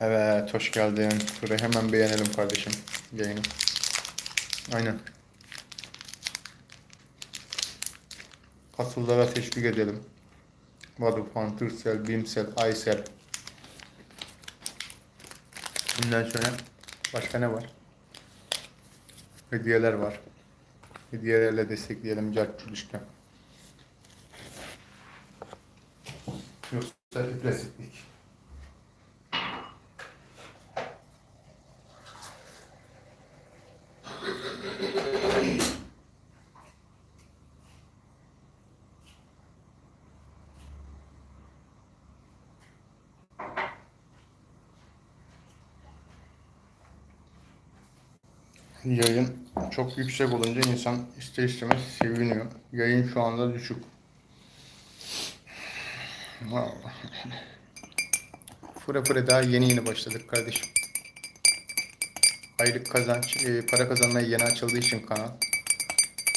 Evet, hoş geldin. Şurayı hemen beğenelim kardeşim yayını. Aynen. Katıllara teşvik edelim. Vodafone, Turkcell, Bimsel, Aysel. Bundan sonra başka ne var? Hediyeler var. Hediyelerle destekleyelim Cartçul işte. Yoksa iplasiklik. Yayın çok yüksek olunca insan ister istemez seviniyor. Yayın şu anda düşük. Vallahi. Fıra fıra daha yeni yeni başladık kardeşim. Aylık kazanç, e, para kazanmaya yeni açıldığı için kanal.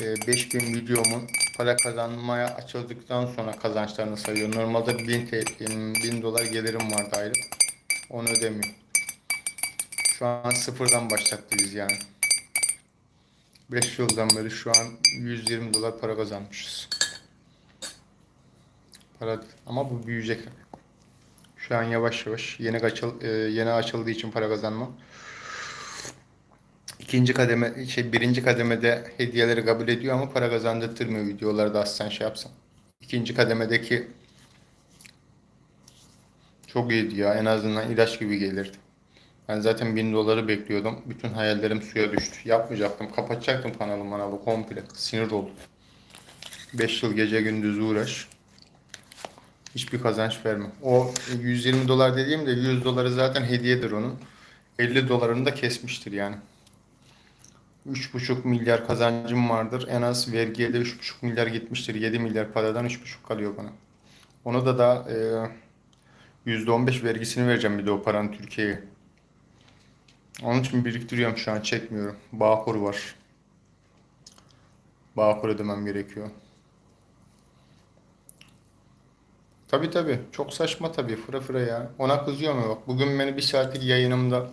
E, 5000 videomun para kazanmaya açıldıktan sonra kazançlarını sayıyor. Normalde 1000, TL, 1000 dolar gelirim vardı aylık. Onu ödemiyor. Şu an sıfırdan başlattık biz yani. 5 yıldan beri şu an 120 dolar para kazanmışız. Para ama bu büyüyecek. Şu an yavaş yavaş yeni açıl e, yeni açıldığı için para kazanma. İkinci kademe şey birinci kademede hediyeleri kabul ediyor ama para kazandırtmıyor videolarda aslan şey yapsam. İkinci kademedeki çok iyiydi ya. En azından ilaç gibi gelirdi. Ben zaten 1000 doları bekliyordum. Bütün hayallerim suya düştü. Yapmayacaktım. Kapatacaktım kanalım manalı komple. Sinir oldum. 5 yıl gece gündüz uğraş. Hiçbir kazanç verme. O 120 dolar dediğimde 100 doları zaten hediyedir onun. 50 dolarını da kesmiştir yani. 3,5 milyar kazancım vardır. En az vergiye de 3,5 milyar gitmiştir. 7 milyar paradan 3,5 kalıyor bana. Onu da da e, %15 vergisini vereceğim bir de o paranın Türkiye'ye. Onun için biriktiriyorum şu an çekmiyorum. Bağkur var. Bağkur ödemem gerekiyor. Tabi tabi. Çok saçma tabi. Fıra fıra ya. Ona kızıyorum ya bak. Bugün beni bir saatlik yayınımda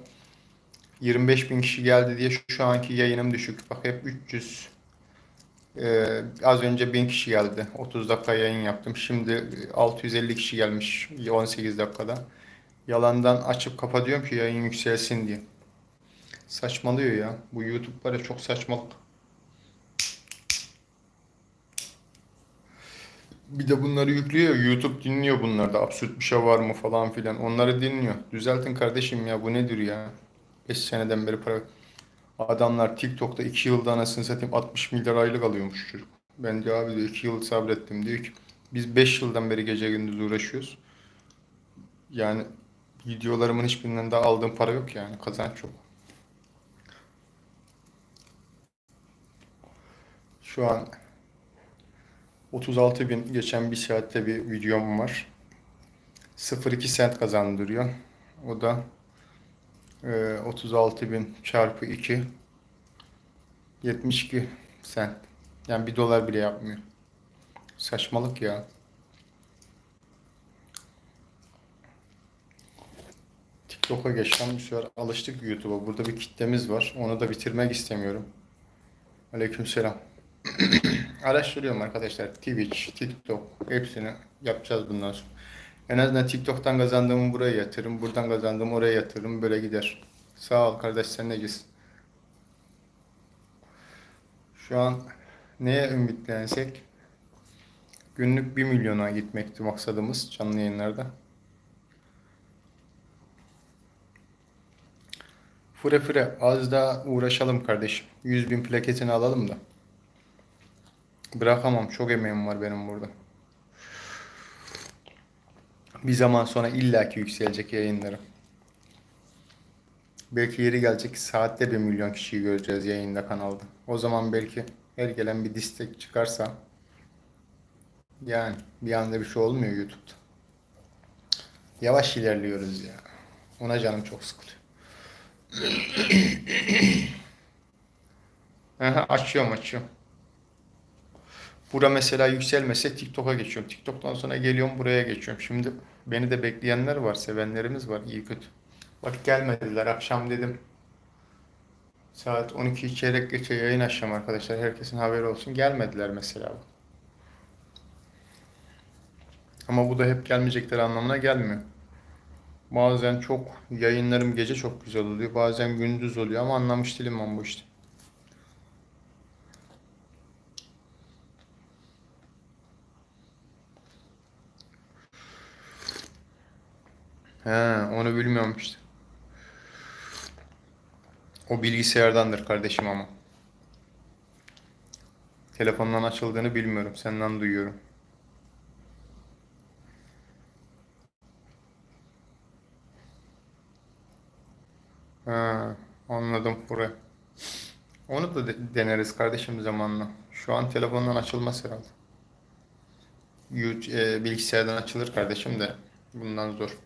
25 bin kişi geldi diye şu anki yayınım düşük. Bak hep 300. Ee, az önce 1000 kişi geldi. 30 dakika yayın yaptım. Şimdi 650 kişi gelmiş 18 dakikada. Yalandan açıp kapatıyorum ki yayın yükselsin diye. Saçmalıyor ya. Bu YouTube var ya çok saçmalık. Bir de bunları yüklüyor. YouTube dinliyor bunlarda. Absürt bir şey var mı falan filan. Onları dinliyor. Düzeltin kardeşim ya. Bu nedir ya? 5 seneden beri para... Adamlar TikTok'ta 2 yılda anasını satayım 60 milyar aylık alıyormuş çocuk. Ben diyor abi diyor 2 yıl sabrettim diyor ki biz 5 yıldan beri gece gündüz uğraşıyoruz. Yani videolarımın hiçbirinden daha aldığım para yok yani kazanç yok. Şu an 36 bin geçen bir saatte bir videom var. 0.2 sent kazandırıyor. O da e, 36 bin çarpı 2 72 sent. Yani bir dolar bile yapmıyor. Saçmalık ya. TikTok'a geçten bir süre alıştık YouTube'a. Burada bir kitlemiz var. Onu da bitirmek istemiyorum. Aleykümselam. Araştırıyorum arkadaşlar. Twitch, TikTok hepsini yapacağız bundan sonra. En azından TikTok'tan kazandığımı buraya yatırırım. Buradan kazandığımı oraya yatırırım. Böyle gider. Sağ ol kardeş sen ne diyorsun? Şu an neye ümitlensek? Günlük 1 milyona gitmekti maksadımız canlı yayınlarda. Fure fure az daha uğraşalım kardeşim. 100 bin plaketini alalım da. Bırakamam. Çok emeğim var benim burada. Bir zaman sonra illaki yükselecek yayınlarım. Belki yeri gelecek saatte bir milyon kişiyi göreceğiz yayında kanalda. O zaman belki her gelen bir destek çıkarsa yani bir anda bir şey olmuyor YouTube'da. Yavaş ilerliyoruz ya. Ona canım çok sıkılıyor. Aha, açıyorum açıyorum. Bura mesela yükselmese TikTok'a geçiyorum. TikTok'tan sonra geliyorum buraya geçiyorum. Şimdi beni de bekleyenler var, sevenlerimiz var iyi kötü. Bak gelmediler. Akşam dedim saat 12 çeyrek geçe yayın açacağım arkadaşlar. Herkesin haberi olsun. Gelmediler mesela. Ama bu da hep gelmeyecekleri anlamına gelmiyor. Bazen çok yayınlarım gece çok güzel oluyor. Bazen gündüz oluyor ama anlamış değilim ben bu işte. He, onu bilmiyorum işte. O bilgisayardandır kardeşim ama. Telefondan açıldığını bilmiyorum. Senden duyuyorum. Ha, anladım burayı. Onu da de- deneriz kardeşim zamanla. Şu an telefondan açılmaz herhalde. E, bilgisayardan açılır kardeşim de bundan zor.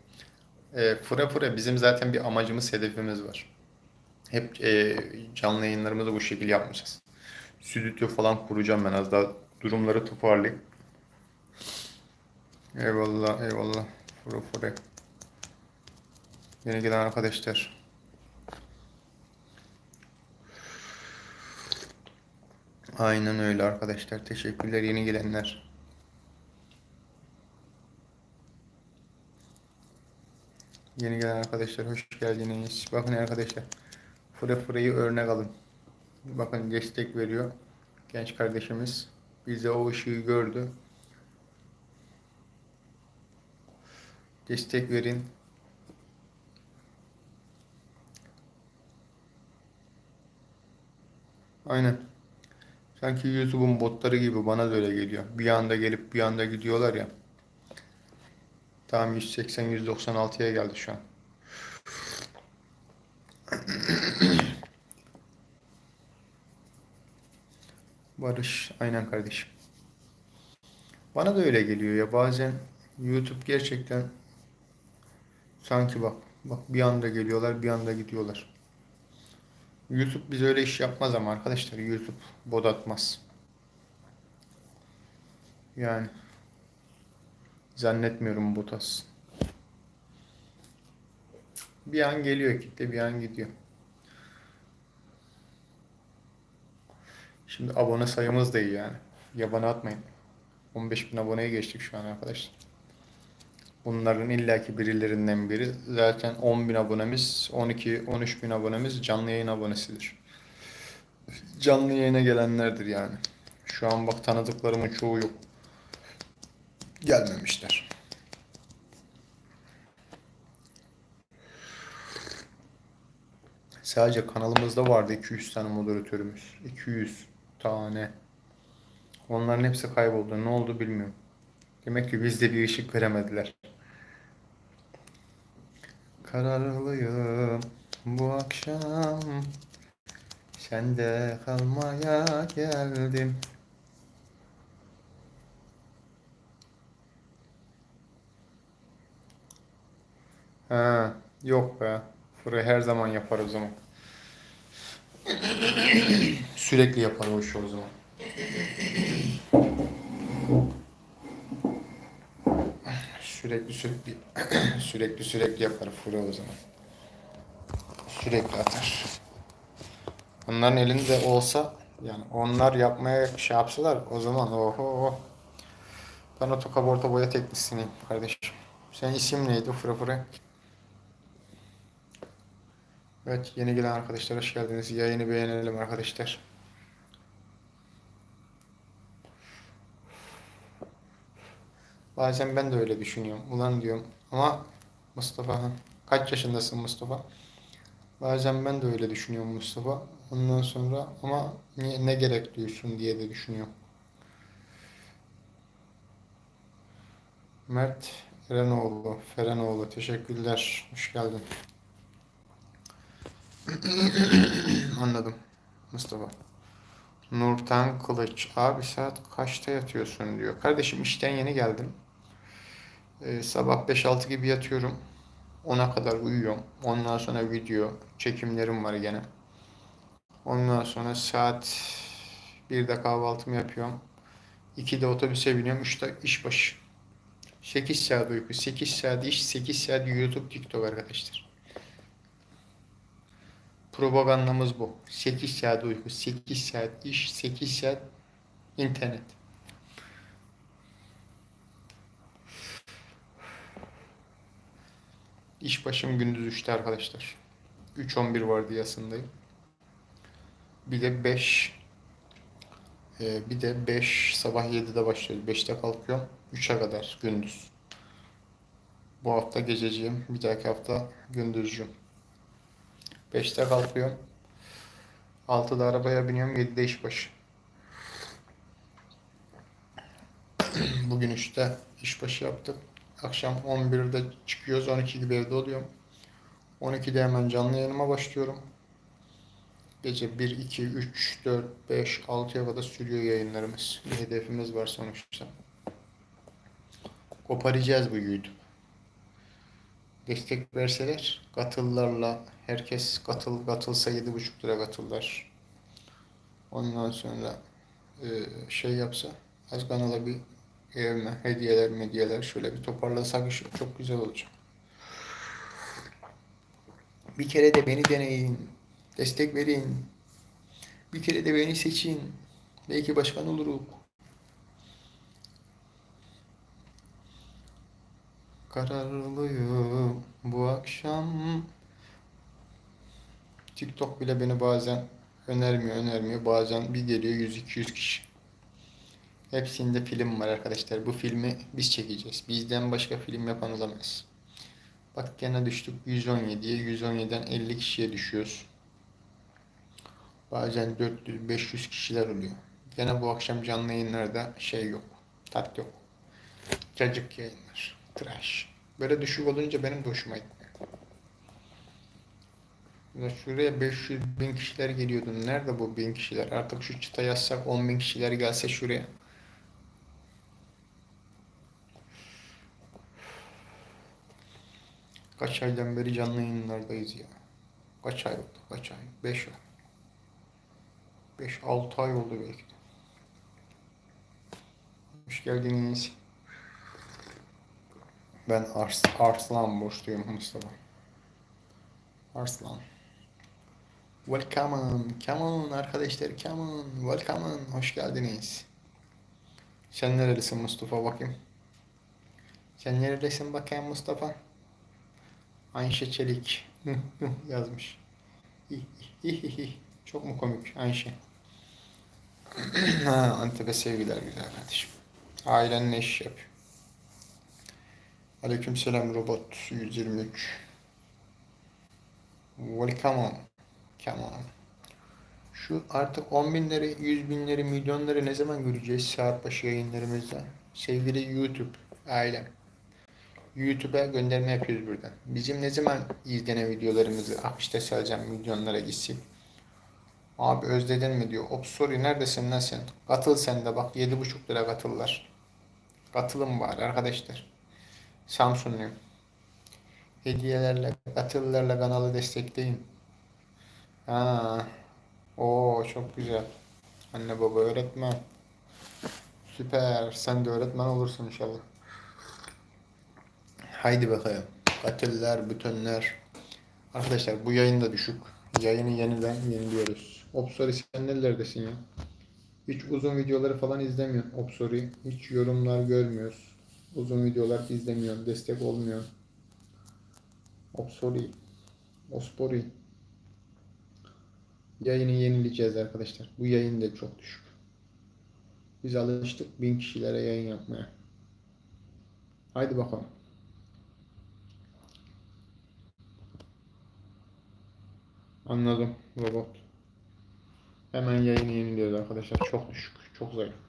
E, fıra fıra bizim zaten bir amacımız, hedefimiz var. Hep e, canlı yayınlarımızı bu şekilde yapmayacağız. Stüdyo falan kuracağım ben az daha durumları toparlayayım. Eyvallah, eyvallah. Fıra fıra. Yeni gelen arkadaşlar. Aynen öyle arkadaşlar. Teşekkürler yeni gelenler. Yeni gelen arkadaşlar hoş geldiniz. Bakın arkadaşlar. Fıra Fıra'yı örnek alın. Bakın destek veriyor. Genç kardeşimiz. Bize o ışığı gördü. Destek verin. Aynen. Sanki YouTube'un botları gibi bana da öyle geliyor. Bir anda gelip bir anda gidiyorlar ya. Tamam 180 196'ya geldi şu an. Barış aynen kardeşim. Bana da öyle geliyor ya bazen YouTube gerçekten sanki bak bak bir anda geliyorlar bir anda gidiyorlar. YouTube biz öyle iş yapmaz ama arkadaşlar YouTube bot. Yani zannetmiyorum bot atsın. Bir an geliyor kitle bir an gidiyor. Şimdi abone sayımız da iyi yani. Yabana atmayın. 15 bin aboneye geçtik şu an arkadaşlar. Bunların illaki birilerinden biri. Zaten 10 bin abonemiz, 12-13 bin abonemiz canlı yayın abonesidir. Canlı yayına gelenlerdir yani. Şu an bak tanıdıklarımın çoğu yok. Gelmemişler. Sadece kanalımızda vardı 200 tane moderatörümüz. 200 tane. Onların hepsi kayboldu. Ne oldu bilmiyorum. Demek ki bizde bir ışık veremediler. Kararlıyım bu akşam Sende kalmaya geldim Ha, yok be. Fırı her zaman yapar o zaman. Sürekli yapar o işi o zaman. Sürekli sürekli sürekli sürekli yapar Fırı o zaman. Sürekli atar. Onların elinde olsa yani onlar yapmaya şey yapsalar o zaman oho. Ben otokaborta boya teknisyeniyim kardeşim. Senin isim neydi Fıra Fıra? Evet yeni gelen arkadaşlar hoş geldiniz. Yayını beğenelim arkadaşlar. Bazen ben de öyle düşünüyorum. Ulan diyorum ama Mustafa kaç yaşındasın Mustafa? Bazen ben de öyle düşünüyorum Mustafa. Ondan sonra ama niye, ne gerek duyuyorsun diye de düşünüyorum. Mert Erenoğlu, Ferenoğlu teşekkürler. Hoş geldin. Anladım. Mustafa. Nurten Kılıç. Abi saat kaçta yatıyorsun diyor. Kardeşim işten yeni geldim. Ee, sabah 5-6 gibi yatıyorum. 10'a kadar uyuyorum. Ondan sonra video çekimlerim var gene. Ondan sonra saat 1'de kahvaltımı yapıyorum. 2'de otobüse biniyorum. 3'te iş başı. 8 saat uyku, 8 saat iş, 8 saat YouTube, TikTok arkadaşlar. Propagandamız bu. 8 saat uyku, 8 saat iş, 8 saat internet. İş başım gündüz 3'te arkadaşlar. 3.11 vardiyasındayım. Bir de 5 ee, bir de 5 sabah 7'de başlıyoruz. 5'te kalkıyorum. 3'e kadar gündüz. Bu hafta gececiyim. Bir dahaki hafta gündüzcüyüm. 5'te kalkıyorum. 6'da arabaya biniyorum. 7'de iş başı. Bugün 3'te iş başı yaptık. Akşam 11'de çıkıyoruz. 12 gibi evde oluyorum. 12'de hemen canlı yayınıma başlıyorum. Gece 1, 2, 3, 4, 5, 6'ya kadar sürüyor yayınlarımız. Bir hedefimiz var sonuçta. Koparacağız bu YouTube. Destek verseler katıllarla herkes katıl katılsa 7,5 lira katıllar. Ondan sonra e, şey yapsa az kanala bir evme, hediyeler medyeler şöyle bir toparlasak iş çok güzel olacak. Bir kere de beni deneyin. Destek verin. Bir kere de beni seçin. Belki başkan oluruz. Kararlıyım bu akşam. TikTok bile beni bazen önermiyor önermiyor. Bazen bir geliyor 100-200 kişi. Hepsinde film var arkadaşlar. Bu filmi biz çekeceğiz. Bizden başka film yapan olamaz. Bak gene düştük 117'ye. 117'den 50 kişiye düşüyoruz. Bazen 400-500 kişiler oluyor. Gene bu akşam canlı yayınlarda şey yok. Tat yok. Cacık yayınlar. Trash. Böyle düşük olunca benim de hoşuma gitmiyor. Ya şuraya 500 bin kişiler geliyordu. Nerede bu bin kişiler? Artık şu çıta yazsak 10 bin kişiler gelse şuraya. Kaç aydan beri canlı yayınlardayız ya. Kaç ay oldu? Kaç ay? 5 ay. 5-6 ay oldu belki. Hoş geldiniz. Ben Ars Arslan borçluyum Mustafa. Arslan. Welcome on, come on arkadaşlar, come on, welcome on, hoş geldiniz. Sen nerelisin Mustafa bakayım? Sen nerelisin bakayım Mustafa? Ayşe Çelik yazmış. Çok mu komik Ayşe? ha, Antep'e sevgiler güzel kardeşim. Ailen ne iş yapıyor? Aleykümselam robot 123. Welcome on. Come on. Şu artık 10 binleri, 100 binleri, milyonları ne zaman göreceğiz saat başı yayınlarımızda? Sevgili YouTube ailem. YouTube'a gönderme yapıyoruz buradan. Bizim ne zaman izlenen videolarımızı afişte salacağım milyonlara gitsin. Abi özledin mi diyor. Ops sorry neredesin lan sen? Katıl sen de bak 7,5 lira katıllar. Katılın bari arkadaşlar. Samsunluyum. Hediyelerle, katıllarla kanalı destekleyin. Ha. Oo çok güzel. Anne baba öğretmen. Süper. Sen de öğretmen olursun inşallah. Haydi bakalım. Katiller, bütünler. Arkadaşlar bu yayın da düşük. Yayını yeniden yeniliyoruz. Opsori sen nerelerdesin ya? Hiç uzun videoları falan izlemiyorsun Opsori. Hiç yorumlar görmüyoruz. Uzun videolar izlemiyorsun. Destek olmuyor. Opsori. Ospori. Yayını yenileyeceğiz arkadaşlar. Bu yayın da çok düşük. Biz alıştık bin kişilere yayın yapmaya. Haydi bakalım. Anladım robot. Hemen yayını yeniliyoruz arkadaşlar. Çok düşük. Çok zayıf.